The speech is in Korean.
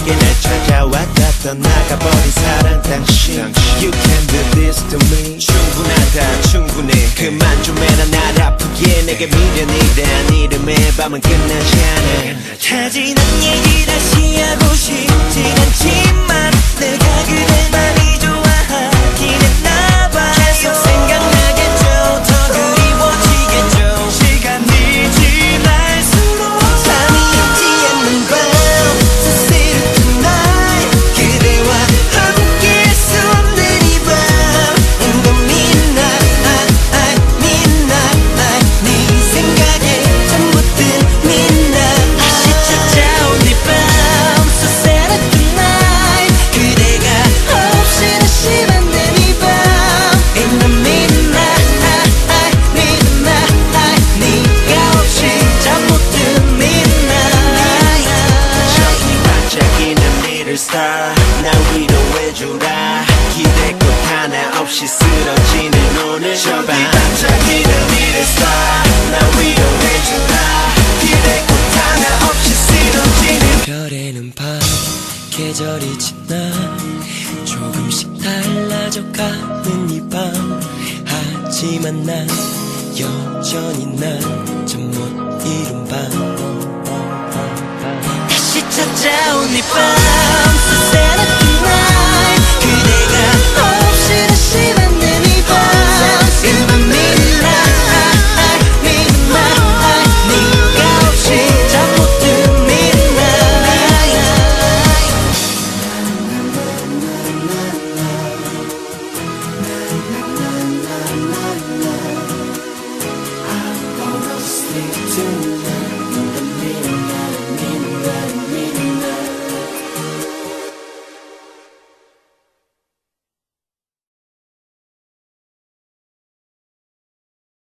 내게 날 찾아왔다 떠나가버린 사랑 당신. You can do this to me. 충분하다 충분해. 그만 좀 해라 날 아프게 내게 미련이란 이름의 밤은 끝나지 않아. 타진한 얘기 다시 하고 싶진 않지만 날 위로해주라. 기대꽃 하나 없이 쓰러지는 오늘 저밤. 반짝이는 star 날 위로해주라. 기대꽃 하나 없이 쓰러지는 별에는 밤. 계절이 지나 조금씩 달라져가는 이 밤. 하지만 난 여전히 난잠못 이룬 밤. 다시 찾아온 이밤